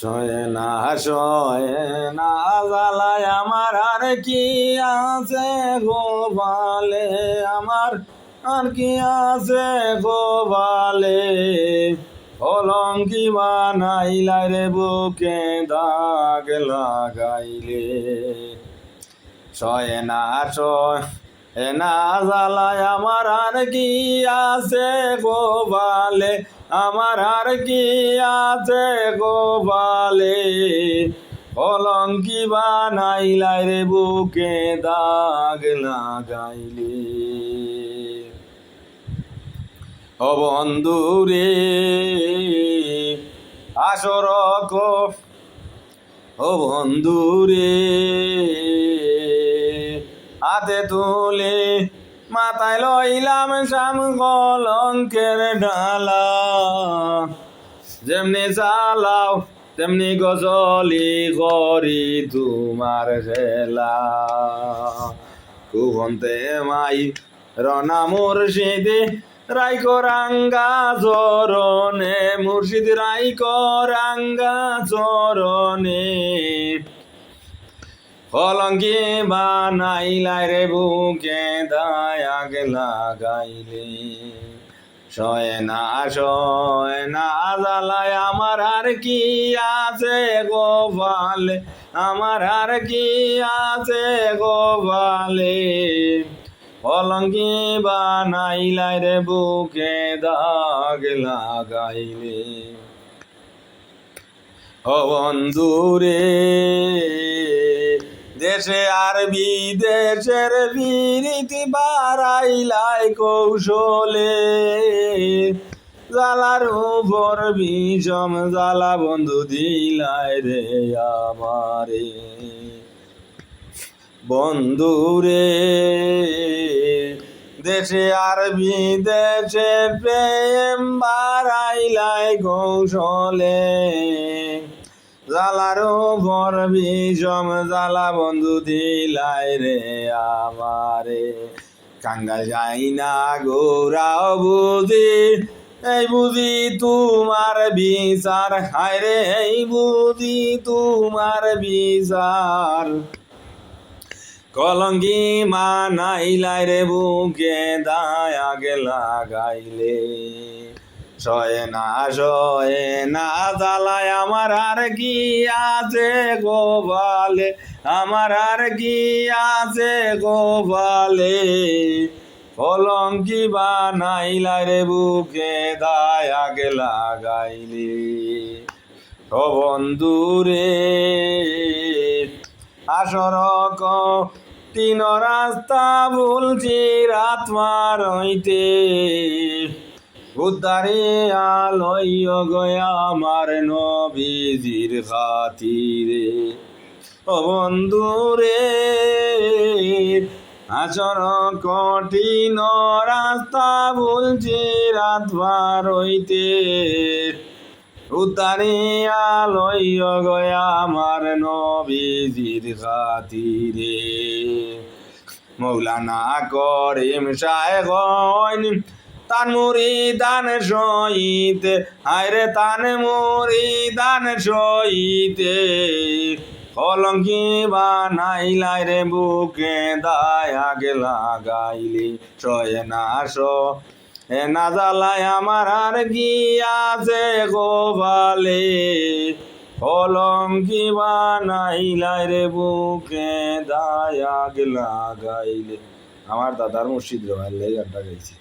সয়ে না সয়ে না, জ্বালায় আমার। আর কি আছে গোপালে আমার আর কি আছে গোপালে অলঙ্কি বানাইলা রে বুকে দাগ লাগাইলে। সয়ে না সয় না জ্বালায় আমার আর কি আছে গোপালে আমার আর কি আছে গোপালে অলঙ্কি বানাইলাই রে বুকে দাগ লাগাইলে। ও বন্ধু রে আসর ও বন্ধু রে হাতে তুলে, মাথায় লইলাম শাম কলঙ্কের ডালা। যেমনি চালাও, তেমনি গজলি করি তোমার খেলা কুবন্তে মাই রনা মুর্শিদে রাইকো রাঙ্গা চরণে, মুর্শিদ রাইকো রাঙ্গা চরণে। কলঙ্কি বানাইলাই রে বুকে দায়াগ লাগাইলে। সয় না সয় না জ্বালায় আমার আর কি আছে গোপালে আমার আর কি আছে গোপালে কলঙ্কি বানাইলাই রে বুকে দাগ লাগাইলে। ও বন্ধু রে দেশে আর বিদেশের বিরীতি বাড়াইলাই কৌশলে। জ্বালার উপর বিষম জ্বালা বন্ধু দিলাই রে আমারে। বন্ধু রে, দেশে আর বিদেশে প্রেম বাড়াইলাই কৌশলে। জ্বালার উপর বিষম জালা বন্ধু দিলাই রে আমারে। কাঙ্গাল যাই না গোরাও বুঝি, এই বুঝি তোমার বিচার। হায় রে, এই বুঝি তোমার বিচার। কলঙ্কি মানাইলাই রে বুকে দায়া গেলা গাইলে সয়ে না সয়ে না আমার আর কি আছে গোপালে আমার আর কি আছে গোপালে কলঙ্কি বানাইলাই রে বুকে, দায়া গেলা গাইলে। ও বন্ধু রে আসর তিন রাস্তা বলছি রাতমার হইতে। উদ্ধারে আলয় গয়া আমার নবীজির খাতিরে। ও বন্ধু রে, আচর কঠিন রাস্তা বলছি রাতবার হইতে। উদ্ধারে আলয় গয়া আমার নবীজির খাতিরে। মৌলানা করিম সাহেব তান মুড়ি দান সইতে হায়রে তান মুড়ি দান সইতে কলঙ্কি বানাইলাই রে বুকে দায়া গেলা গাইলি সয়ে না এ না জ্বালায় আমার আর কি আছে গোপালে কলঙ্কি বানাইলাই রে বুকে দায়া গেলা গাইলে আমার দাদার মুর্শিদ রোহার লেগে গানটা গাইছি।